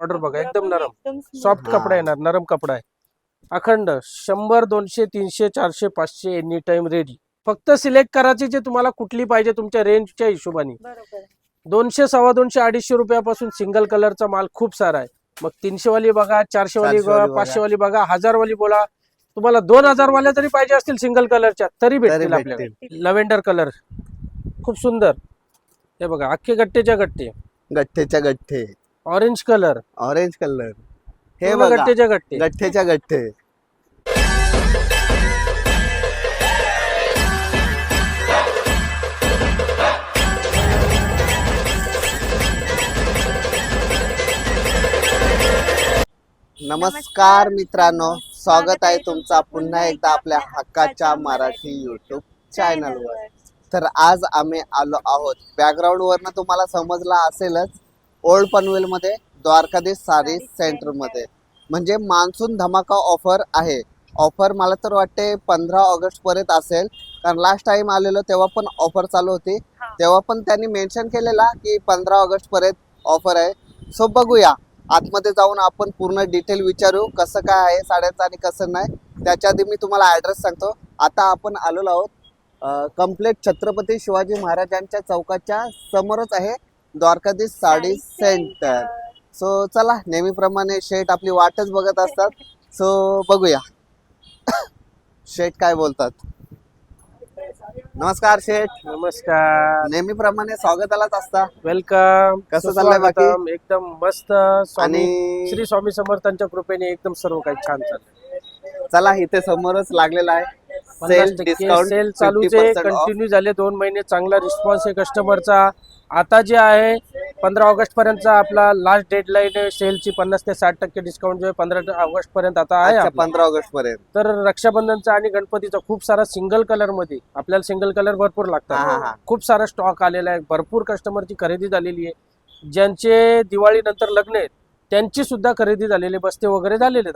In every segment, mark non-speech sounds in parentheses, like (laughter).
Order बघा एकदम नरम. सॉफ्ट हा. कपडा येणार नरम कपडा आहे. अखंड शंभर दोनशे तीनशे चारशे पाचशे एनी टाइम रेडी फक्त सिलेक्ट करायची जे तुम्हाला कुठली पाहिजे तुमच्या रेंजच्या हिशोबाने. बरोबर. दोनशे सव्वा दोनशे अडीचशे रुपयापासून सिंगल कलरचा माल खूप सारा आहे. मग तीनशे वाली बघा चारशे वाली 400 वाली बघा. पाचशे वाली बघा हजार वाली बोला. तुम्हाला दोन हजार वाल्या तरी पाहिजे असतील सिंगल कलरच्या तरी भेटतील आपल्याकडे भेटतील. लव्हेंडर कलर खूप सुंदर. हे बघा अख्खे गट्टेच्या गट्टे. गठ्ठेच्या गठ्ठे ऑरेंज कलर ऑरेंज कलर हे पूर्ण बघा. गट्टेच्या गट्टे. गठ्ठेच्या गठ्ठे नमस्कार मित्रांनो. स्वागत आहे तुमचा पुन्हा एकदा आपल्या हक्काच्या मराठी युट्यूब चॅनलवर तर आज आम्ही आलो आहोत. बॅकग्राऊंड वरनं तुम्हाला समजला असेलच. ओल्ड पनवेल मध्ये द्वारकाधीश साडी सेंटर. मध्ये म्हणजे मान्सून धमाका ऑफर आहे. ऑफर मला तर वाटते पंधरा ऑगस्ट पर्यंत असेल. कारण लास्ट टाइम आलेलो तेव्हा पण ऑफर चालू होती. तेव्हा पण त्यांनी मेन्शन केलेला की पंधरा ऑगस्ट पर्यंत ऑफर आहे. सो बघूया. आतमध्ये जाऊन आपण पूर्ण डिटेल विचारू कसं काय आहे साड्यांचं आणि कसं नाही. त्याच्या आधी मी तुम्हाला ऍड्रेस सांगतो. आता आपण आलेलो आहोत कंप्लीट छत्रपती शिवाजी महाराजांच्या चौकाच्या समोरच आहे. द्वारकाधीश साडी सेंटर. सो चला नेहमीप्रमाणे शेठ आपली वाटच बघत असतात. सो बघूया. (coughs) शेठ काय बोलतात? नमस्कार शेठ. नमस्कार. नेहमीप्रमाणे स्वागतालाच असता. वेलकम कसं चाललंय बाकी? सुस्वागतम. एकदम मस्त. स्वामी आणि श्री स्वामी समर्थांच्या कृपेने एकदम सर्व काही छान चाललंय. चला इथे समोरच लागलेला आहे. सेल डिस्काउंट सेल चालूच कंटिन्यू झाले दोन महिने चांगला रिस्पॉन्स आहे कस्टमरचा आता जे आहे पंधरा ऑगस्ट पर्यंतचा आपला लास्ट डेडलाईन आहे सेलची पन्नास ते साठ टक्के डिस्काउंट जो आहे पंधरा ऑगस्ट पर्यंत आता आहे. पंधरा ऑगस्ट पर्यंत. तर रक्षाबंधनचा आणि गणपतीचा खूप सारा सिंगल कलरमध्ये आपल्याला सिंगल कलर भरपूर. लागतात. खूप सारा स्टॉक आलेला आहे भरपूर कस्टमरची खरेदी झालेली आहे. ज्यांचे दिवाळी नंतर लग्न आहेत त्यांची सुद्धा खरेदी झालेली बस्ते वगैरे झालेले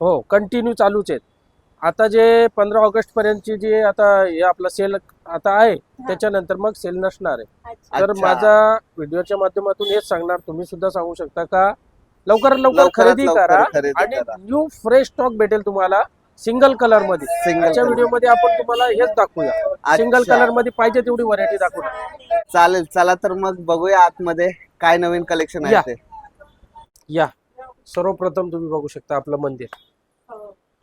हो कंटिन्यू चालूच आहेत. आता जे पंधरा ऑगस्ट पर्यंतची जे आता हे आपला सेल आता आहे त्याच्यानंतर मग सेल नसणार आहे अच्छा. तर अच्छा. माझा व्हिडिओच्या माध्यमातून हेच सांगणार तुम्ही सुद्धा सांगू शकता का लवकरात लवकर लवकरात खरेदी लवकर करा खरेदी आणि करा. न्यू फ्रेश स्टॉक भेटेल तुम्हाला सिंगल कलरमध्ये आजच्या color. व्हिडिओमध्ये आपण तुम्हाला हेच दाखवूया सिंगल अच्छा. कलरमध्ये पाहिजे तेवढी व्हरायटी दाखवूया चालेल चला तर मग बघूया आतमध्ये काय नवीन कलेक्शन आहे या. ते या सर्वप्रथम तुम्ही बघू शकता आपलं मंदिर.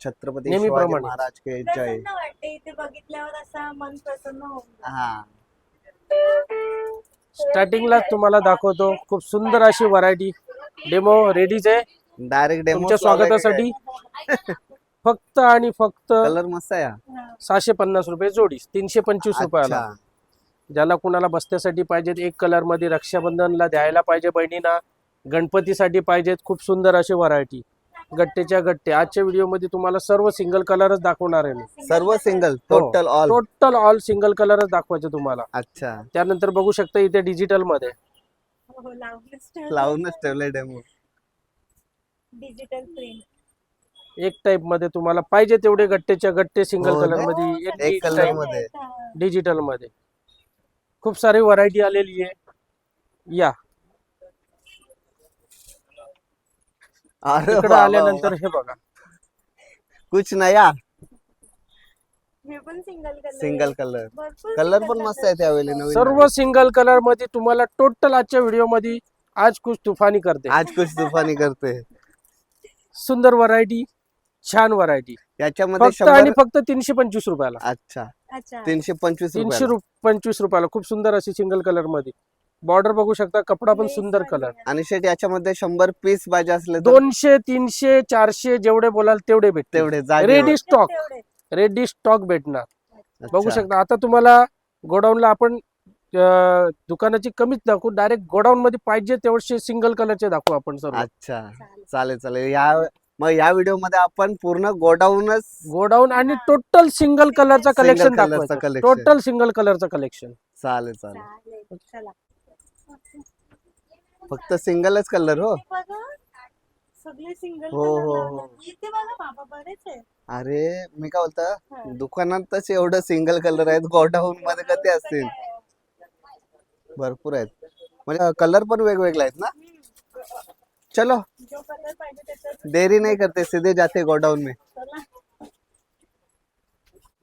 छत्रपती शिवाजी नेहमीप्रमाणे. महाराज के जय प्रसन्न वाटते इथे बघितल्यावर असा मन प्रसन्न होऊन जातं. हा स्टार्टिंगला तुम्हाला दाखवतो खूप सुंदर अशी व्हरायटी डेमो रेडीच आहे डायरेक्ट डेमो तुमच्या स्वागतासाठी फक्त आणि फक्त कलर मस्त आहे हा. हा. सहाशे पन्नास रुपये जोडी तीनशे पंचवीस रुपयाला अच्छा ज्याला कुणाला बस्त्यासाठी पाहिजेत एक कलरमध्ये रक्षाबंधनला द्यायला पाहिजे बहिणींना गणपतीसाठी पाहिजेत खूप सुंदर अशी व्हरायटी गट्टेच्या गट्टे. आजच्या व्हिडिओमध्ये तुम्हाला सर्व सिंगल कलरच दाखवणार आहे मी. सर्व सिंगल हो. Total all total all single कलरच दाखवायचे तुम्हाला. अच्छा. त्यानंतर बघू शकता इथे डिजिटलमध्ये. हो, लावूनच ठेवलं. लावूनच ठेवलंय डेमो डिजिटल प्रिंट एक टाइपमध्ये तुम्हाला पाहिजे तेवढे गट्टेच्या गट्टे सिंगल हो कलर ना? मध्ये एक color मध्ये. डिजिटलमध्ये. खूप सारी व्हरायटी आलेली आहे. या. अरे इकडे वा, वा, आल्यानंतर. हे बघा. कुछ नया हे पण सिंगल कलर सिंगल कलर पण. मस्त आहे. त्यावेळी नवीन सर्व सिंगल कलरमध्ये तुम्हाला टोटल आजच्या व्हिडिओमध्ये आज कुछ तुफानी करते. आज कुछ तुफानी करते. सुंदर व्हरायटी छान व्हरायटी याच्यामध्ये फक्त आणि शंभर फक्त तीनशे पंचवीस रुपयाला. अच्छा. अच्छा. तीनशे पंचवीस तीनशे पंचवीस रुपयाला. खूप सुंदर अशी सिंगल कलरमध्ये. बॉर्डर बघू शकता कपडा पण सुंदर कलर. आणि शेट याच्यामध्ये शंभर पीस पाहिजे असले तर दोनशे तीनशे चारशे जेवढे बोलाल तेवढे भेटते तेवढे जागे stock. तेवढे. रेडी स्टॉक भेटणार. बघू अच्छा. शकता. आता तुम्हाला गोडाऊनला आपण अं, दुकानाची कमीच दाखवू. डायरेक्ट गोडाऊन मध्ये पाहिजे तेवढे सिंगल कलरचे दाखवू आपण सर्व. अच्छा. चालेल. चालेल या मग या व्हिडिओमध्ये आपण पूर्ण गोडाऊनच गोडाऊन आणि टोटल सिंगल कलरचा कलेक्शन दाखवायचं. टोटल सिंगल कलरचं कलेक्शन चालेल चालेल. चालेल. चला. फक्त सिंगलच कलर हो. हे बघा. सगळे सिंगल हो, हो, हो. इथे बघा बाबा बरेच आहे अरे मी काय. बोलतो? दुकानातच एवढं सिंगल कलर आहेत गोडाऊन मध्ये कधी असतील? भरपूर आहेत. म्हणजे कलर पण वेगवेगळे आहेत ना? चलो. जो कलर पाहिजे त्याच्यात. देरी नहीं करते सीधे जाते गोडाउन में. चला.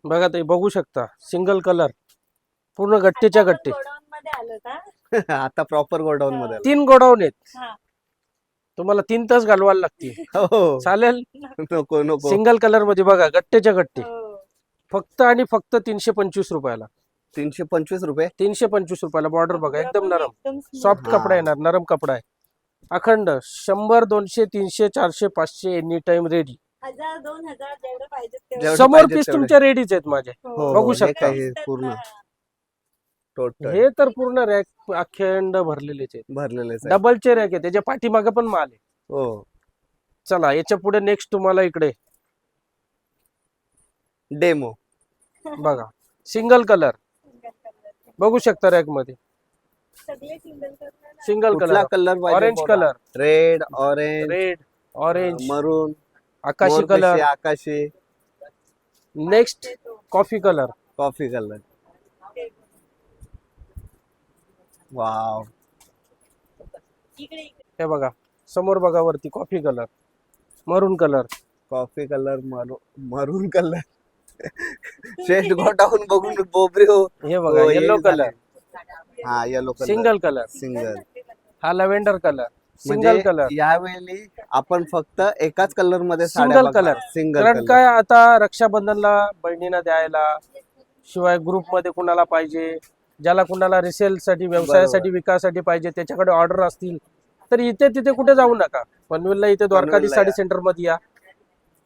बघा ते बघू शकता. Single colour. पूर्ण गट्टेच्या गट्टे. गोडाऊन मध्ये आलो का (laughs) आता प्रॉपर गोडाउनमध्ये आलो. तीन गोडाऊन आहेत. हा. तुम्हाला तीन तास घालवायला लागतील. हो. चालेल? नको नको. सिंगल कलरमध्ये बघा गट्टेच्या गट्टे. हो. फक्त आणि फक्त तीनशे पंचवीस रुपयाला. तीनशे पंचवीस रुपये? तीनशे पंचवीस रुपयाला बॉर्डर बघा एकदम नरम. एकदम smooth. सॉफ्ट हा. कपडा येणार नरम कपडा आहे. अखंड शंभर दोनशे तीनशे चारशे पाचशे एनी टाइम रेडी हजार दोन हजार जेवढं पाहिजे जेवढे समोर पाहिजे पीस तेवढे. तुमच्या रेडीच आहेत माझे. हो, बघू हे शकता. काही पूर्ण. टोटल हे तर पूर्ण रॅक अखंड भरलेलेच आहेत. भरलेलेच आहे डबलचे रॅक आहे त्याच्या पाठीमागे पण माल आहे. हो. चला याच्यापुढे नेक्स्ट तुम्हाला इकडे. डेमो बघा. सिंगल कलर बघू शकता रॅकमध्ये. सगळे सिंगल कलर सिंगल कुठला colour colour orange colour red orange red orange maroon आकाशी कलर आकाशी. Next coffee colour coffee colour wow. हे बघा समोर बघा वरती coffee colour maroon colour coffee colour maroon colour शेट गोटाहून बघून बोबरी हो. हे बघा येलो हे. कलर हा yellow colour single colour single हा लव्हेंडर कलर सिंगल कलर यावेळी आपण फक्त एकाच कलरमध्ये Single color. सिंगल कारण काय आता रक्षाबंधनला बहिणींना द्यायला शिवाय ग्रुपमध्ये कुणाला पाहिजे ज्याला कुणाला रिसेल साठी व्यवसायासाठी विकासासाठी पाहिजे त्याच्याकडे ऑर्डर असतील तर इथे तिथे कुठे जाऊ नका. पनवेलला इथे द्वारकाधी साडी या. सेंटरमध्ये या.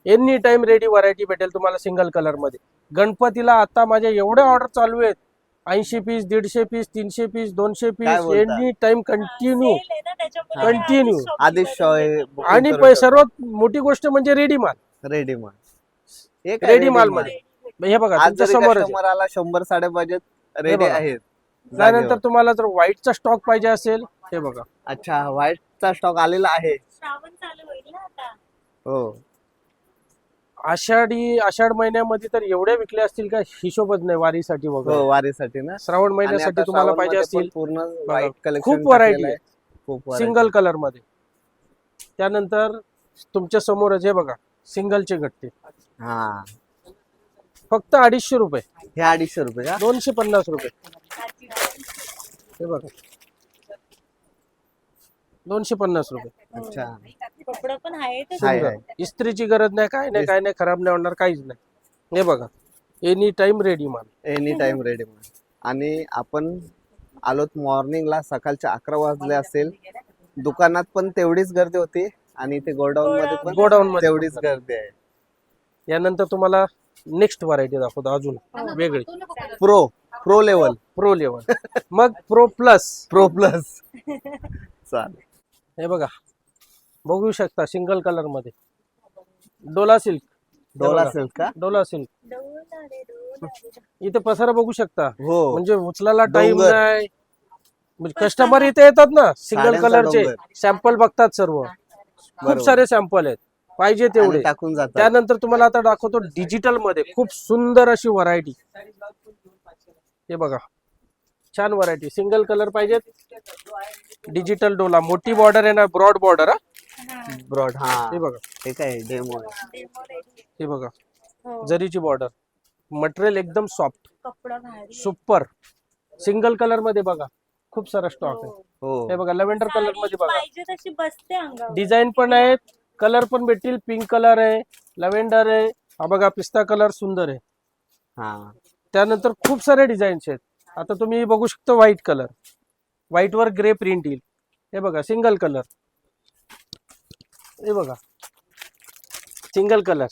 एनी टाइम रेडी व्हरायटी भेटेल तुम्हाला सिंगल कलरमध्ये. गणपतीला आता माझ्या एवढे ऑर्डर चालू आहेत. ऐंशी पीस दीडशे पीस तीनशे पीस दोनशे पीस? एनी टाइम कंटिन्यू करून आणि सर्वात मोठी गोष्ट म्हणजे रेडी माल. रेडी माल. Ready माल. मध्ये. हे बघा तुमच्यासमोर आला शंभर साड्या पाहिजेत रेडी बघा. आहेत त्यानंतर जागेवर. तुम्हाला जर व्हाईटचा स्टॉक पाहिजे असेल हे बघा. अच्छा व्हाईटचा स्टॉक आलेला आहे. श्रावण चालू होईल ना आता. हो. आषाढी आषाढ महिन्यामध्ये तर एवढे विकले असतील का हिशोबच नाही वारीसाठी हो वगैरे वारीसाठी ना. श्रावण आणि महिन्यासाठी आता तुम्हाला पाहिजे श्रावणमध्ये असतील पूर्ण व्हाईट कलेक्शन खूप variety आहे. खूप variety. सिंगल कलरमध्ये त्यानंतर तुमच्या समोरच हे बघा सिंगलचे गट्टे. हा. फक्त अडीचशे रुपये. हे अडीचशे रुपये का? दोनशे पन्नास रुपये. हे बघा. दोनशे पन्नास रुपये. अच्छा. कपडा पण आहे तर. इस्त्रीची गरज नाही काय नाही काय नाही खराब नाही होणार काहीच नाही. हे बघा. एनी टाइम रेडी माल. एनी टाइम रेडी आणि आपण आलोत मॉर्निंगला सकाळच्या अकरा वाजले असेल. दुकानात पण तेवढीच गर्दी होती आणि ते गोडाऊन मध्ये पण गोडाऊन मध्ये तेवढीच गर्दी आहे. यानंतर तुम्हाला नेक्स्ट व्हरायटी दाखवतो अजून. वेगळी. Pro pro level pro level मग प्रो प्लस प्रो प्लस चालेल. हे बघा. बघू शकता सिंगल कलरमध्ये. डोला सिल्क डोला. सिल्क का? डोला सिल्क. इथे पसारा बघू शकता. हो. म्हणजे उचलायला टाइम. नाही. म्हणजे कस्टमर इथे येतात ना सिंगल कलरचे. सॅम्पल बघतात सर्व. खूप. सारे सॅम्पल आहेत. पाहिजे आणि तेवढे. टाकून जातात. त्यानंतर तुम्हाला आता दाखवतो डिजिटलमध्ये खूप सुंदर अशी व्हरायटी. हे बघा. छान व्हरायटी. सिंगल कलर पाहिजेत. डिजिटल डोला. मोठी बॉर्डर आहे ना ब्रॉड बॉर्डर हा, ब्रॉड हा. हे बघा. हे काय डेमो. हे बघा. हो, जरीची बॉर्डर मटेरियल एकदम सॉफ्ट कपडा भारी आहे. सुपर सिंगल कलरमध्ये बघा. खूप सारा स्टॉक आहे. हो. हो हे बघा लव्हेंडर कलर साडी मध्ये बघा. पाहिजे तशी बसते अंगावर. डिझाईन पण आहेत. कलर पण भेटतील. पिंक कलर आहे लव्हेंडर आहे. हा बघा पिस्ता कलर सुंदर आहे. हा. त्यानंतर खूप सारे डिझाईन्स आहेत. आता तुम्ही बघू शकता व्हाईट कलर. व्हाईट वर ग्रे प्रिंट येईल. हे बघा सिंगल कलर. हे बघा. Single colour.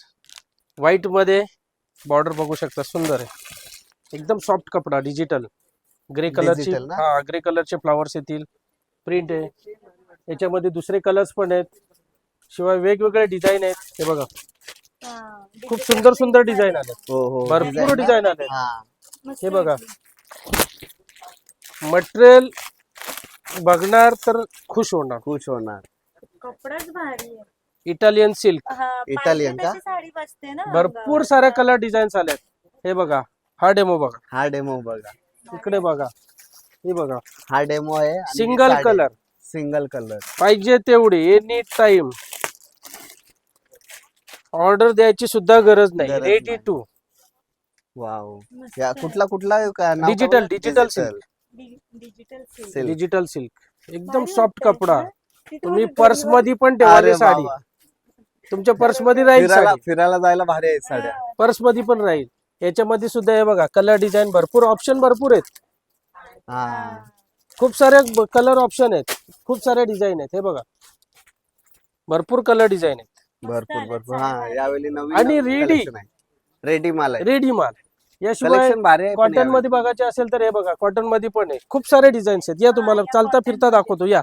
व्हाईटमध्ये बॉर्डर बघू शकता सुंदर आहे. एकदम सॉफ्ट कपडा डिजिटल. ग्रे कलरची? हा ग्रे कलरचे फ्लावर्स येतील. प्रिंट आहे. याच्यामध्ये दुसरे कलर्स पण आहेत. शिवाय वेगवेगळे डिझाईन आहेत. हे बघा. हा, खूप सुंदर सुंदर डिझाईन आले हो हो. भरपूर? डिझाईन आले हा. हे बघा. मटेरियल बघणार तर खुश होणार. खुश होणार. कपडाच भारी आहे. इटालियन सिल्क हा, Italian का? तशी साडी बसते ना भरपूर. साऱ्या कलर डिझाईन्स आल्यात हे बघा. हा डेमो बघा. हा डेमो बघा. इकडे बघा. हे बघा. हा डेमो आहे सिंगल. कलर सिंगल कलर पाहिजे तेवढे. एनी टाइम ऑर्डर द्यायची सुद्धा गरज नाही. गरज रेडी. Two wow. या आहे. कुठला कुठला का नाव Digital, काय बोलला? digital Digital. डि- digital silk. Silk. Digital silk एकदम सॉफ्ट कपडा. तुम्ही पर्समध्ये पण अरे ठेवाली वा साडी. वा. तुमच्या पर्समध्ये राहील फिरायला साडी. फिरायला जायला भारी आहेत साड्या. पर्समध्ये पण राहील. याच्यामध्ये सुद्धा हे बघा कलर डिझाईन भरपूर ऑप्शन भरपूर आहेत. हा. खूप सारे कलर ऑप्शन आहेत. खूप सारे डिझाईन आहेत. हे बघा. भरपूर कलर डिझाईन आहेत. भरपूर भरपूर. हा. यावेळी नवीन आणि नवीन ready. collection आहे. रेडी माल आहे. रेडी माल. याशिवाय कलेक्शन भारी आहे पण कॉटनमध्ये. बघायचे असेल तर हे बघा कॉटनमध्ये पण आहे. खूप सारे डिझाईन्स आहेत. या तुम्हाला चालता फिरता दाखवतो. या.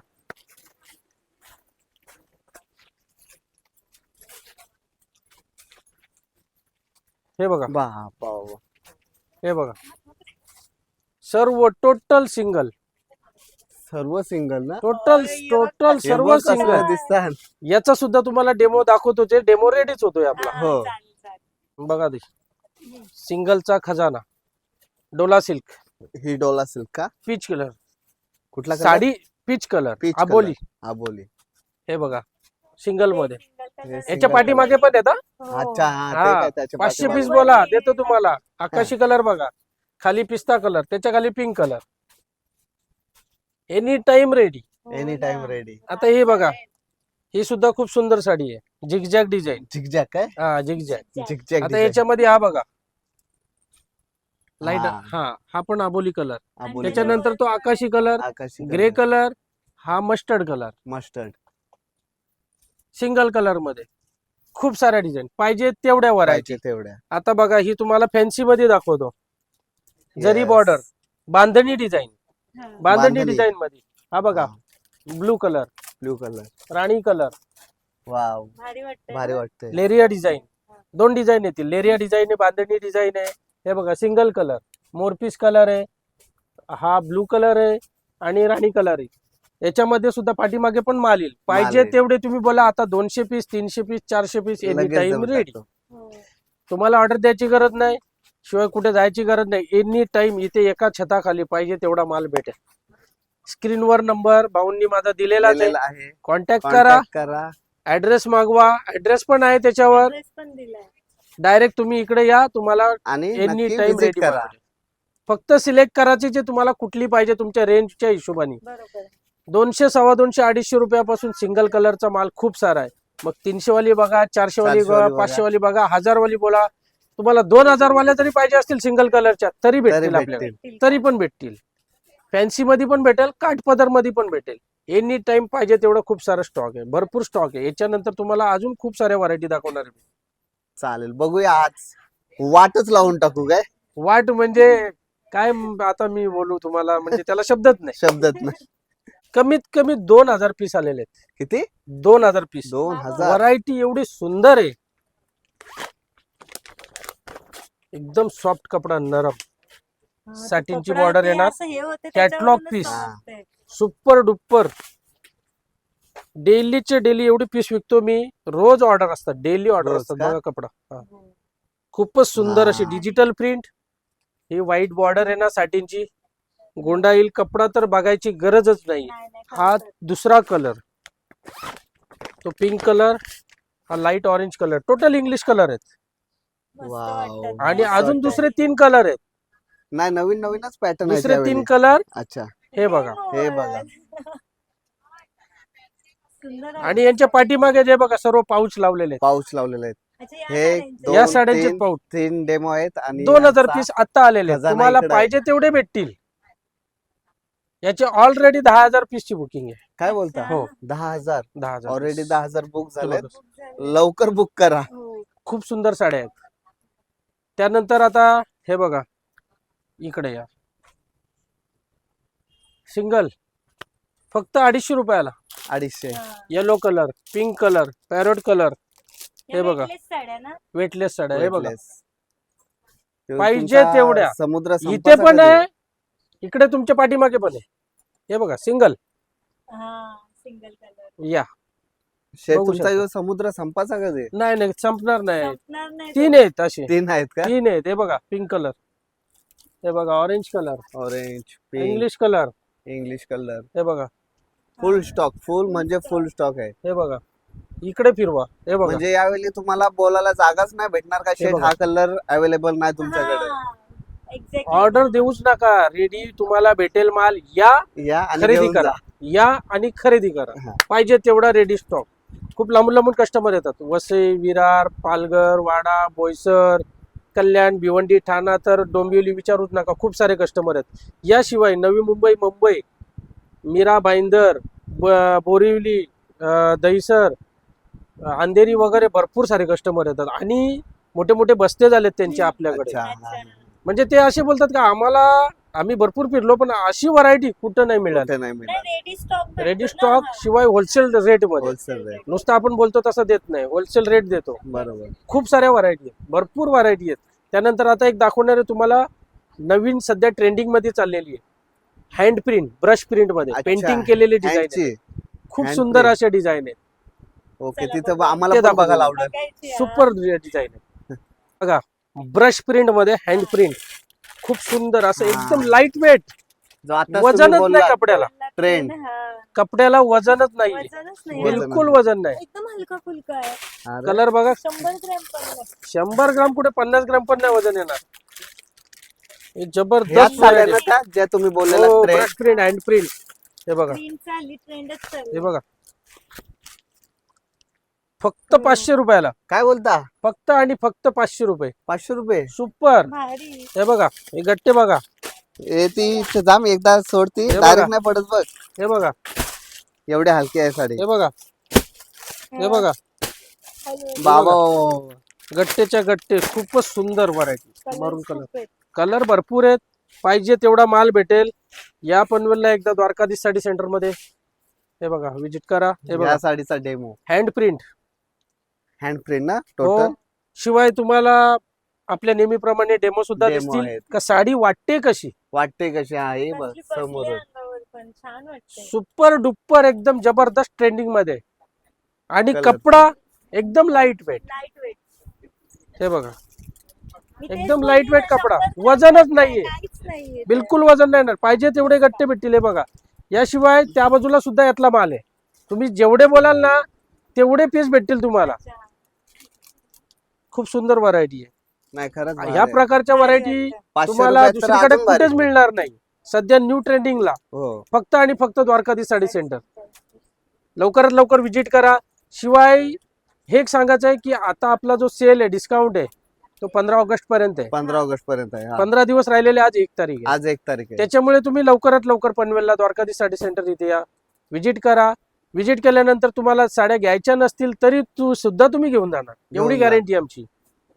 हे बघा. बाप. वा. हे बघा. सर्व टोटल सिंगल सर्व सिंगल ना. टोटल टोटल सर्व सिंगल दिसतात याचा सुद्धा तुम्हाला डेमो दाखवतो जे डेमो रेडीच होतोय आपला. हा. बघा दे सिंगलचा खजाना. डोला सिल्क. ही डोला सिल्क का? पीच कलर कुठला? साडी पीच कलर आबोली. आबोली. हे बघा. सिंगलमध्ये. याच्या पाठीमागे पण येतात हो. अच्छा हा ते हा, काय त्याच्या पाचशे पाठीमागे. पीस बोला. देतो तुम्हाला. आकाशी कलर बघा. खाली पिस्ता कलर त्याच्याखाली pink colour any time ready any. Time ready आता हे बघा. ही सुद्धा खूप सुंदर साडी आहे. झिगझॅग डिझाईन झिकझॅक काय? हा झिगझॅग झिकझॅक आता याच्यामध्ये हा बघा. लाइट हा. हा हा पण आबोली कलर आबोली त्याच्यानंतर तो आकाशी कलर आकाशी ग्रे कलर हा मस्टर्ड कलर मस्टर्ड सिंगल कलरमध्ये. खूप साऱ्या डिझाईन पाहिजे तेवढ्या व्हरायटी पाहिजे तेवढ्या. आता बघा ही तुम्हाला फॅन्सी मध्ये दाखवतो. जरी. बॉर्डर बांधणी डिझाईन. बांधणी बांधणी. डिझाईन मध्ये हा बघा. Blue colour. Blue colour. राणी कलर. वाव. भारी वाटतंय भारी ना? वाटतंय. लेरिया डिझाईन. दोन डिझाईन येतील. लेरिया डिझाईन आहे बांधणी डिझाईन आहे. हे बघा सिंगल कलर. मोरपीस कलर आहे. हा ब्लू कलर आहे आणि राणी कलर आहे. याच्यामध्ये सुद्धा पाठीमागे पण माल येईल पाहिजे येईल. तेवढे तुम्ही बोला. आता दोनशे पीस तीनशे पीस चारशे पीस एनी लगेच टाइम रेडी टाकतो. हो. तुम्हाला ऑर्डर द्यायची गरज नाही. शिवाय कुठे जायची गरज नाही. एनी टाइम इथे एका छताखाली पाहिजे तेवढा माल भेटेल. स्क्रीनवर नंबर भाऊंनी माझा दिलेलाच आहे. दिलेलं आहे. कॉन्टॅक्ट करा. करा. ऍड्रेस मागवा. ऍड्रेस पण आहे त्याच्यावर. Address पण दिलाय. डायरेक्ट तुम्ही इकडे या. तुम्हाला आणि एनी नक्की टाइम रेडी करा. फक्त सिलेक्ट करायची जे तुम्हाला कुठली पाहिजे तुमच्या रेंजच्या हिशोबाने. बरोबर. दोनशे सव्वा दोनशे अडीचशे रुपयापासून सिंगल कलरचा माल खूप सारा आहे. मग तीनशे वाली बघा चारशे वाली चारशे वाली बघा बघा. पाचशे वाली बघा हजार वाली बोला. तुम्हाला दोन हजार वाल्या जरी पाहिजे असतील सिंगल कलरच्या तरी भेटतील आपल्याकडे. भेटतील तरी पण भेटतील. फॅन्सी मध्ये पण भेटेल काठपदरमध्ये पण भेटेल. एनी टाइम पाहिजे तेवढं खूप सारं स्टॉक आहे. भरपूर स्टॉक आहे. याच्यानंतर तुम्हाला अजून खूप साऱ्या व्हरायटी दाखवणार आहे मी. चालेल. बघूया आज. वाटच लावून टाकू काय? वाट म्हणजे काय आता मी बोलू तुम्हाला म्हणजे त्याला शब्दच नाही. शब्दत नाही. कमीत कमी दोन हजार पीस आलेले आहेत. किती? दोन हजार पीस दोन हजार. व्हरायटी एवढी सुंदर आहे. एकदम सॉफ्ट कपडा नरम साटिनची ते येणार. हे piece. समजतंय. सुपर डुप्पर डेलीचे डेली एवढी पीस विकतो मी रोज ऑर्डर असतात डेली ऑर्डर असतात? बघा कपडा हा. खूपच सुंदर अशी हा. डिजिटल प्रिंट ही व्हाईट बॉर्डर आहे ना साटिनची गोंडा येईल कपडा तर बघायची गरजच नाही हा. दुसरा कलर तो पिंक कलर हा light orange colour total English colour आहेत वाव. आणि मस्त अजून वाटतंय. दुसरे तीन कलर आहेत नाही नवीन नवीनच पॅटर्न दुसरे तीन. कलर अच्छा हे बघा हे बघा. (laughs) सुंदर आहे. आणि यांच्या पाठीमागे जे बघा सर्व पाऊच लावलेले आहेत पाऊच लावलेले आहेत अच्छा, या हे साड्यांचे. दोन, या साड्यांचे तीन, पाऊच तीन डेमो आहेत आणि दोन हजार यांचा पीस आता आलेले आहेत खजाना तुम्हाला इकडे आहे. पाहिजे तेवढे भेटतील याची ऑलरेडी दहा हजार पीसची बुकिंग आहे काय बोलता. हो. दहा हजार दहा हजार ऑलरेडी piece. दहा हजार बुक बघा. झाले. लवकर बुक करा हो. खूप सुंदर साड्या आहेत त्यानंतर आता हे बघा इकडे या. सिंगल फक्त अडीचशे रुपयाला. अडीचशे. Yellow colour pink colour parrot colour या हे बघा. वेटलेस साड्या हे बघा. पाहिजे तेवढ्या. समुद्र इथे पण? आहे इकडे तुमच्या पाठीमागे पण आहे. हे बघा सिंगल. हा सिंगल कलर या. शेत बघू तुमचा शकता. ह्यो समुद्र संपाचा कधी नाही नाही संपणार नाही. संपणार नाही तीन. आहेत असे. तीन आहेत का? तीन आहेत. हे बघा पिंक कलर हे बघा orange colour orange pink English colour English colour हे बघा. फुल स्टॉक फुल म्हणजे फुल स्टॉक आहे. हे बघा. इकडे फिरवा. हे बघा. म्हणजे यावेळी तुम्हाला बोलायला जागाच नाही भेटणार का? शेट बघा. हा कलर अवेलेबल नाही तुमच्याकडे. एक्झॅक्टली ऑर्डर देऊच नका. रेडी तुम्हाला भेटेल माल या या आणि खरेदी घेऊन करा. जा. या आणि खरेदी करा. हा. पाहिजे तेवढा रेडी स्टॉक खूप लांबून लांबून कस्टमर येतात. वसई विरार पालघर वाडा बोईसर कल्याण भिवंडी ठाणा तर डोंबिवली विचारूच नका. खूप सारे कस्टमर आहेत. याशिवाय नवी मुंबई मुंबई मीरा भाईंदर ब- बोरिवली दहिसर अंधेरी वगैरे भरपूर सारे कस्टमर येतात. आणि मोठे मोठे बस्ते झालेत त्यांचे आपल्याकडे. म्हणजे ते असे बोलतात का आम्हाला आम्ही भरपूर फिरलो पण अशी व्हरायटी कुठं नाही मिळाली. कुठे नाही मिळणार रेडी स्टॉक रेडी स्टॉक शिवाय होलसेल रेटमध्ये. होलसेल रेट नुसतं आपण बोलतो तसं देत नाही होलसेल रेट देतो. बरोबर. खूप साऱ्या व्हरायटी आहेत भरपूर व्हरायटी आहेत. त्यानंतर आता एक दाखवणार आहे तुम्हाला नवीन सध्या ट्रेंडिंगमध्ये चाललेली आहे. हँड प्रिंट ब्रश प्रिंटमध्ये. अच्छा. पेंटिंग केलेली डिझाईन खूप hand सुंदर print. अशा डिझाईन आहेत. ओके चला तिथं बघा. आम्हाला ते पण दाखव बघायला जरा. आवडेल सुपर डिझाईन आहे. बघा ब्रश प्रिंटमध्ये हँड प्रिंट खूप सुंदर असं. एकदम लाइट वेट जो आता वजनच नाही कपड्याला. Trend. कपड्याला वजनच नाही वजनच नाही. बिलकुल. वजन नाही. एकदम हलका फुलका आहे. अरे, कलर बघा. शंभर ग्रॅम. शंभर कुठे पन्नास ग्राम पण नाही वजन येणार. हे जबरदस्त त्या ज्या तुम्ही बोललेला trend brush print hand print हे बघा. Green चालली ट्रेंडच हे चालली बघा. फक्त पाचशे रुपयाला. काय बोलता? फक्त आणि फक्त पाचशे रुपये. पाचशे रुपये? सुपर. भारी. हे बघा हे गट्टे बघा. ए ती इथे जा मी एकदा सोडती बघा. डायरेक्ट नाही पडत बघ. हे बघा. एवढे हलकी आहे साडी. हे बघा. हे बघा. बाबा. गट्टेच्या गट्टे खूपच सुंदर व्हरायटी मरून कलर. कलर भरपूर आहेत. पाहिजे तेवढा माल भेटेल. या पनवेलला एकदा द्वारकाधीश साडी सेंटरमध्ये. हे बघा विजिट करा. हे बघा. या साडीचा demo hand print hand print ना हो. टोटल शिवाय तुम्हाला आपल्या नेहमीप्रमाणे डेमो सुद्धा Demo दिसतील. आहेत. का साडी वाटते कशी? वाटते कशी? आहे समोर. अंगावर पण छान वाटते. सुपर डुप्पर एकदम जबरदस्त ट्रेंडिंगमध्ये. आणि Colour. कपडा एकदम लाइट वेट लाइट वेट हे बघा एकदम lightweight कपडा. वजनच नाहीये. काहीच नाहीये. बिलकुल वजन नाही येणार. पाहिजे तेवढे गट्टे भेटतील हे बघा. याशिवाय त्या बाजूला सुद्धा यातला माल आहे. तुम्ही जेवढे बोलाल ना तेवढे पीस भेटतील तुम्हाला. अच्छा. खूप सुंदर व्हरायटी आहे. नाही खरंच भारी ह्या आहे. प्रकारच्या व्हरायटी पाचशे तुम्हाला रुपयात तर दुसरीकडे अजून भारी. कुठेच मिळणार नाही. सध्या न्यू ट्रेंडिंगला हो. फक्त आणि फक्त द्वारकाधी साडी सेंटर लवकरात लवकर विजिट करा. शिवाय हे एक सांगायचं आहे की आता आपला जो सेल आहे डिस्काउंट आहे तो पंधरा ऑगस्ट पर्यंत आहे. पंधरा ऑगस्ट पर्यंत आहे हा. पंधरा दिवस राहिलेले आज एक तारीख आहे. आज एक तारीख आहे. त्याच्यामुळे तुम्ही लवकरात लवकर पनवेलला द्वारकाधी साडी सेंटर इथे या. विजिट करा. विजिट केल्यानंतर तुम्हाला साड्या घ्यायच्या नसतील तरी तू सुद्धा तुम्ही घेऊन जाणार. एवढी. गॅरंटी आमची.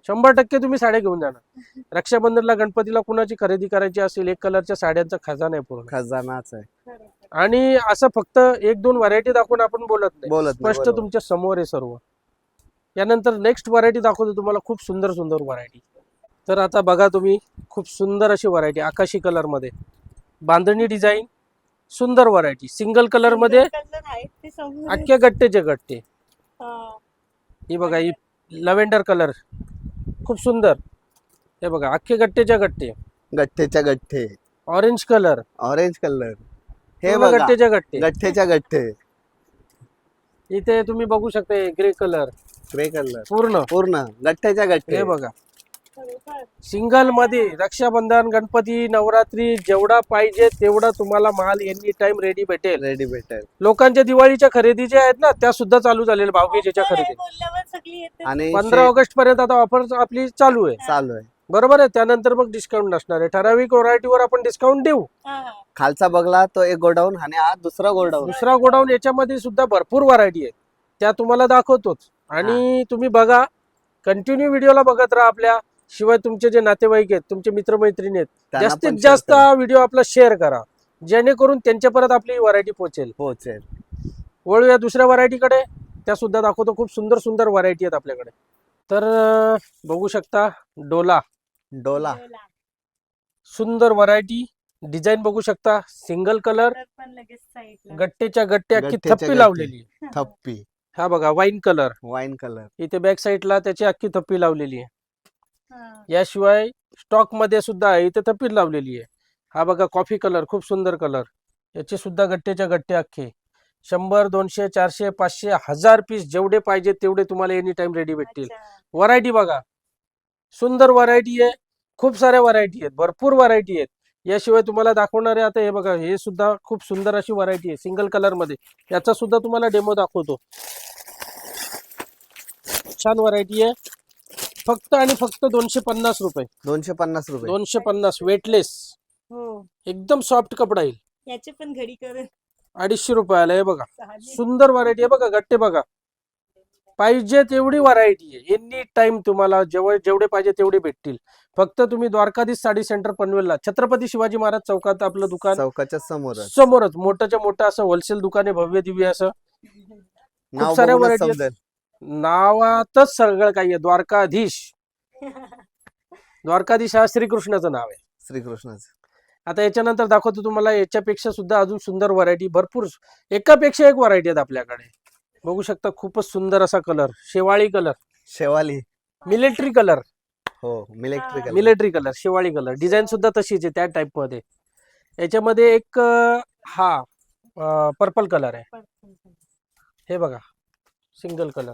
शंभर टक्के तुम्ही साड्या घेऊन जाणार. रक्षाबंधनला गणपतीला कुणाची खरेदी करायची असेल एक कलरच्या साड्यांचा खजाना आहे पूर्ण. खजानाच आहे. आणि असं फक्त एक दोन व्हरायटी दाखवून आपण बोलत नाही. बोलत नाही, स्पष्ट बरोबर. तुमच्यासमोर आहे सर्व. यानंतर नेक्स्ट व्हरायटी दाखवतो तुम्हाला खूप सुंदर सुंदर व्हरायटी तर आता बघा तुम्ही खूप सुंदर अशी व्हरायटी आकाशी कलरमध्ये. बांधणी डिझाईन सुंदर व्हरायटी सिंगल कलरमध्ये कलर आहेत ते समोर अख्खे गट्टेचे गट्टे. हा. ही बघा ही लव्हेंडर कलर खूप सुंदर. हे बघा अख्खे गट्टेच्या गट्टे. गठ्ठेच्या गठ्ठे ऑरेंज कलर ऑरेंज कलर हे बघा गट्टेच्या गट्टे. गठ्ठेच्या गठ्ठे इथे तुम्ही बघू शकता ग्रे कलर ग्रे कलर पूर्ण. पूर्ण गठ्ठेच्या गठ्ठे हे बघा. सिंगलमध्ये रक्षाबंधन गणपती नवरात्री जेवढा पाहिजे तेवढा तुम्हाला माल एनी टाइम रेडी भेटेल. रेडी भेटेल. लोकांच्या दिवाळीच्या खरेदी ज्या आहेत ना त्या सुद्धा चालू झालेल्या भावगीजेच्या Offer आहे खरेदी. आणि पंधरा शे- ऑगस्ट पर्यंत आता ऑफर आपली चालू आहे. चालू आहे. बरोबर आहे? त्यानंतर मग डिस्काउंट नसणार आहे. ठराविक व्हरायटीवर आपण डिस्काउंट देऊ. हा. खालचा बघला तो एक गोडाऊन आणि हा दुसरा गोडाऊन. दुसरा गोडाऊन याच्यामध्ये सुद्धा भरपूर व्हरायटी आहेत त्या तुम्हाला दाखवतोच. आणि तुम्ही बघा कंटिन्यू व्हिडिओला बघत राहा आपल्या. शिवाय तुमचे जे नातेवाईक आहेत तुमचे मित्रमैत्रिणी आहेत त्यांना जास्तीत जास्त हा व्हिडिओ आपला शेअर करा. जेणेकरून त्यांच्यापर्यंत आपली व्हरायटी पोहोचेल करा. पोहोचेल वळूया दुसऱ्या व्हरायटीकडे. त्या सुद्धा दाखवतो खूप सुंदर सुंदर व्हरायटी आहेत आपल्याकडे. तर अं, बघू शकता डोला. डोला. सुंदर व्हरायटी. डिझाईन बघू शकता सिंगल कलर. Colour पण लगेच साईडला. गट्टेच्या गट्टे अख्खी गट्टेच्या थप्पी गट्टे. लावलेली. थप्पी. हा बघा वाईन कलर. Wine colour. इथे बॅक साईडला त्याची अख्खी थप्पी लावलेली आहे. याशिवाय स्टॉकमध्ये सुद्धा आहे. इथे थप्पी लावलेली आहे. हा बघा कॉफी कलर खूप सुंदर कलर याचे सुद्धा गट्टेच्या गट्टे अख्खे. शंभर दोनशे चारशे पाचशे हजार पीस जेवढे पाहिजे तेवढे तुम्हाला एनी टाइम रेडी भेटतील व्हरायटी बघा. सुंदर व्हरायटी आहे. खूप साऱ्या व्हरायटी आहेत. भरपूर व्हरायटी आहेत. याशिवाय तुम्हाला दाखवणारे आता हे बघा हे सुद्धा खूप सुंदर अशी व्हरायटी आहे. सिंगल कलरमध्ये. याचा सुद्धा तुम्हाला डेमो दाखवतो. छान व्हरायटी आहे. फक्त आणि फक्त दोनशे पन्नास रुपये. दोनशे पन्नास रुपये. दोनशे पन्नास वेटलेस हो. एकदम सॉफ्ट कपडा येईल. याचे पण घडी करून. अडीचशे रुपयाला हे बघा. सुंदर व्हरायटी आहे बघा गट्टे बघा. पाहिजे तेवढी व्हरायटी आहे. एनी टाइम तुम्हाला जेवढे जेवढे पाहिजे तेवढे भेटतील. फक्त तुम्ही द्वारकाधीश साडी सेंटर पनवेलला. छत्रपती शिवाजी महाराज चौकात आपलं दुकान चौकाच्या समोरच. समोरच. मोठंच्या मोठं असं होलसेल दुकान आहे भव्य दिव्य असं. नाव साऱ्या. समजेल. नावातच सगळं काही आहे. द्वारकाधीश. द्वारकाधीश हा श्रीकृष्णाचं नाव आहे. श्रीकृष्णाचं. आता याच्यानंतर दाखवतो तुम्हाला याच्यापेक्षा सुद्धा अजून सुंदर व्हरायटी भरपूर एकापेक्षा एक व्हरायटी आहेत आपल्याकडे. बघू शकता खूपच सुंदर असा कलर शेवाळी कलर शेवाली. मिलिटरी कलर हो मिलिटरी मिलिटरी कलर शेवाळी कलर डिझाईन सुद्धा तशीच आहे त्या टाइपमध्ये. याच्यामध्ये एक हा पर्पल कलर आहे. हे बघा. Single colour.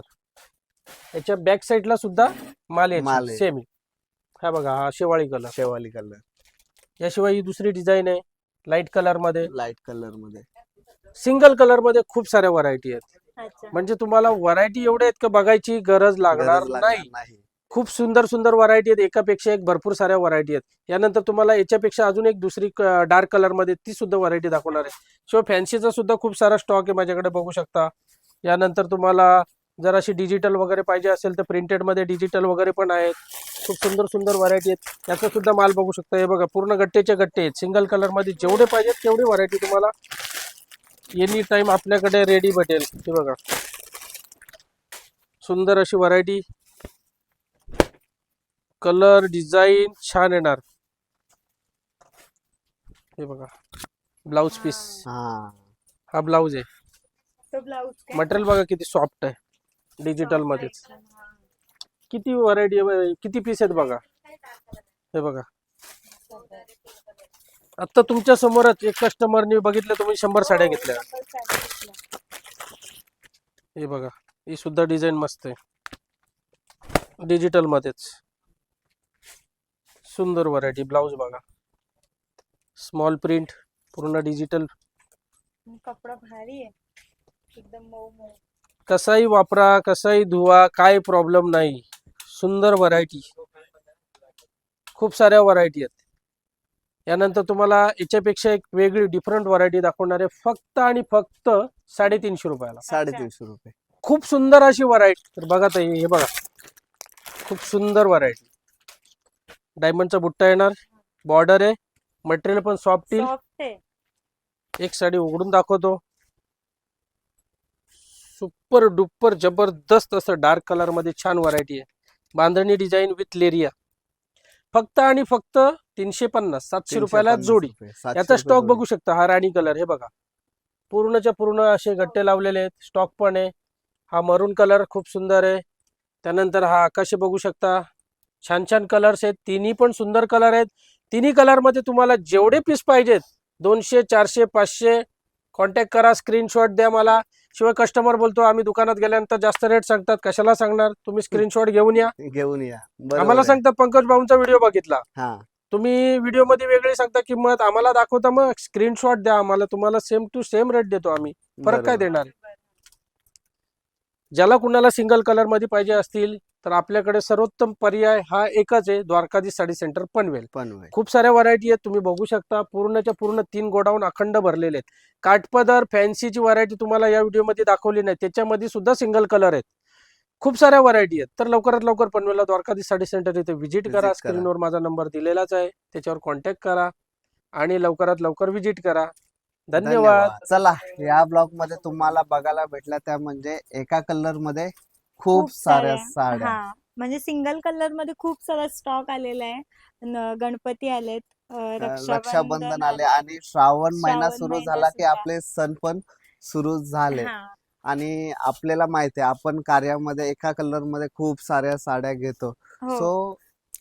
याच्या बॅक साईडला सुद्धा माल माल आहे. सेम हा बघा हा शेवाळी कलर शेवाली कलर याशिवाय ही दुसरी डिझाईन आहे लाइट कलरमध्ये. लाइट कलरमध्ये. सिंगल कलरमध्ये खूप साऱ्या व्हरायटी आहेत. अच्छा. म्हणजे तुम्हाला व्हरायटी एवढ्या आहेत का बघायची गरज लागणार गरज लागणार नाही. नाही खूप सुंदर सुंदर व्हरायटी आहेत. एकापेक्षा एक भरपूर साऱ्या व्हरायटी आहेत. यानंतर तुम्हाला याच्यापेक्षा अजून एक दुसरी डार्क कलरमध्ये ती सुद्धा व्हरायटी दाखवणार आहे. शिवाय फॅन्सीचा सुद्धा खूप सारा स्टॉक आहे माझ्याकडे बघू शकता. यानंतर तुम्हाला जर अशी डिजिटल वगैरे पाहिजे असेल तर प्रिंटेडमध्ये डिजिटल वगैरे पण आहेत. खूप सुंदर सुंदर व्हरायटी आहेत. याचा सुद्धा माल बघू शकता. हे बघा पूर्ण गट्टेचे गट्टे आहेत. सिंगल कलरमध्ये जेवढे पाहिजेत तेवढी व्हरायटी तुम्हाला एनी टाइम आपल्याकडे रेडी भेटेल. हे बघा. सुंदर अशी व्हरायटी कलर डिझाईन छान येणार. हे बघा. ब्लाउज पीस हा. हा ब्लाउज आहे. तो ब्लाऊज मटेरियल बघा किती सॉफ्ट आहे. डिजिटल मध्येच. किती व्हरायटी किती पीस आहेत बघा? हे बघा. आता तुमच्या समोरच एक कस्टमरने बघितलं तुम्ही शंभर साड्या घेतल्या. हे बघा. ही सुद्धा डिझाईन मस्त आहे. डिजिटल मध्येच. सुंदर व्हरायटी ब्लाउज बघा. स्मॉल प्रिंट पूर्ण डिजिटल कपडा भारी आहे. एकदम मऊ मऊ. कसाही वापरा कसाही धुवा काय प्रॉब्लेम नाही. सुंदर व्हरायटी खूप साऱ्या व्हरायटी आहेत. यानंतर तुम्हाला याच्यापेक्षा एक वेगळी डिफरंट व्हरायटी दाखवणार आहे फक्त आणि फक्त साडेतीनशे रुपयाला. साडेतीनशे रुपये. खूप सुंदर अशी व्हरायटी तर बघा ताई हे बघा. खूप सुंदर व्हरायटी डायमंडचा बुट्टा येणार. बॉर्डर आहे. मटेरियल पण सॉफ्ट येईल. सॉफ्ट आहे. एक साडी उघडून दाखवतो. सुपर डुपर जबरदस्त असं डार्क कलरमध्ये छान व्हरायटी आहे. बांधणी डिझाईन विथ लेरिया फक्त आणि फक्त तीनशे पन्नास सातशे रुपयाला 350 जोडी. रुपये, 700 याचा स्टॉक. बघू शकता हा राणी कलर हे बघा. पूर्णच्या पूर्ण असे गट्टे लावलेले आहेत स्टॉक पण आहे. हा मरून कलर खूप सुंदर आहे. त्यानंतर हा आकाशी बघू शकता. छान छान कलर्स आहेत. तिन्ही पण सुंदर कलर आहेत. तिन्ही कलरमध्ये तुम्हाला जेवढे पीस पाहिजेत दोनशे चारशे पाचशे कॉन्टॅक्ट करा स्क्रीनशॉट द्या मला. शिवाय कस्टमर बोलतो आम्ही दुकानात गेल्यानंतर जास्त रेट सांगतात. कशाला सांगणार? तुम्ही स्क्रीनशॉट घेऊन या. घेऊन या. आम्हाला आहे. सांगता पंकज भाऊंचा व्हिडिओ बघितला. हा. तुम्ही व्हिडिओमध्ये वेगळी सांगता किंमत आम्हाला दाखवता मग. स्क्रीनशॉट द्या आम्हाला. तुम्हाला सेम टू सेम रेट देतो आम्ही. फरक काय. देणार? ज्याला कुणाला सिंगल कलरमध्ये पाहिजे असतील तर आपल्याकडे सर्वोत्तम पर्याय हा एकच आहे द्वारकाधीश साडी सेंटर पनवेल. होय. खूप साऱ्या व्हरायटी आहेत तुम्ही बघू शकता. पूर्णच्या पूर्ण तीन गोडाऊन अखंड भरलेले आहेत. काठपदर फॅन्सीची व्हरायटी तुम्हाला या व्हिडिओमध्ये दाखवली नाही. त्याच्यामध्ये सुद्धा सिंगल कलर आहेत. खूप साऱ्या व्हरायटी आहेत. तर लवकरात लवकर पनवेलला द्वारकाधीश साडी सेंटर इथे व्हिजिट करा. स्क्रीनवर माझा नंबर दिलेलाच आहे. त्याच्यावर कॉन्टॅक्ट करा आणि लवकरात लवकर व्हिजिट करा. धन्यवाद. चला या ब्लॉगमध्ये तुम्हाला बघायला भेटला त्या म्हणजे एका कलरमध्ये खूप साऱ्या साड्या. हा. म्हणजे सिंगल कलरमध्ये खूप सारा स्टॉक आलेला आहे. न- गणपती आलेत अं, रक्षाबंधन आले आणि श्रावण महिना श्रावण सुरू महिना झाला की सुद्धा. आपले सण पण सुरू झाले. हा, आणि आपल्याला माहिती आहे आपण कार्यामध्ये एका कलरमध्ये खूप साऱ्या साड्या घेतो. हो. सो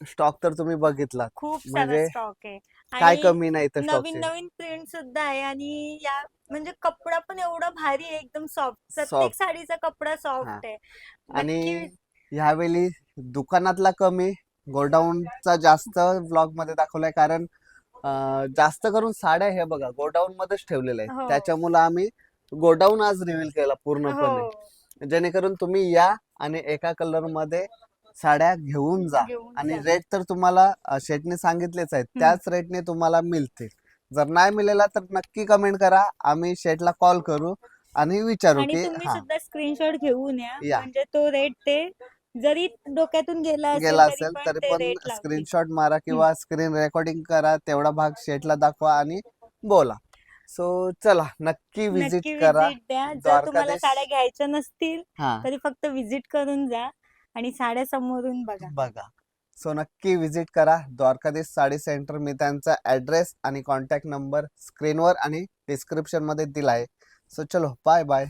स्टॉक तर तुम्ही बघितला खूप सारा म्हणजे स्टॉक आहे. काय आणि कमी नाही तर नवीन नवीन प्रिंट सुद्धा आहे आणि या म्हणजे कपडा पण एवढा भारी आहे एकदम सॉफ्ट प्रत्येक Soft. साडीचा कपडा. सॉफ्ट आहे आणि नक्की ह्यावेळी दुकानातला कमी गोडाऊनचा जास्त व्लॉगमध्ये दाखवलाय कारण अं, जास्त करून साड्या हे बघा गोडाऊन मध्येच ठेवलेल्या आहेत हो. त्याच्यामुळे आम्ही गोडाऊन आज रिव्हील केला पूर्णपणे हो जेणेकरून तुम्ही या आणि एका कलरमध्ये साड्या घेऊन जा. घेऊन आणि जा. रेट तर तुम्हाला अ, शेटने सांगितलेच आहेत. त्याच रेटने तुम्हाला मिळतील. जर नाही मिळाला तर नक्की कमेंट करा. आम्ही शेटला कॉल करू आणि विचारू आणि की तुम्ही हा. सुद्धा स्क्रीनशॉट घेऊन या. या. म्हणजे तो रेट ते जरी डोक्यातून गेला असेल गेला तरी असेल पण तरी ते पण लावतील. स्क्रीनशॉट मारा किंवा स्क्रीन रेकॉर्डिंग करा. तेवढा भाग शेटला दाखवा आणि बोला. सो चला नक्की विजिट नक्की करा. द्या. जर द्वारकाधीश. तुम्हाला साड्या घ्यायच्या नसतील हा. तरी फक्त विजिट करून जा. आणि साड्या समोरून बघा. बघा. सो नक्की विजिट करा. द्वारकाधीश साडी सेंटर मी त्यांचा ऍड्रेस आणि कॉन्टॅक्ट नंबर स्क्रीनवर आणि डिस्क्रिप्शनमध्ये दिला आहे सो चलो बाय बाय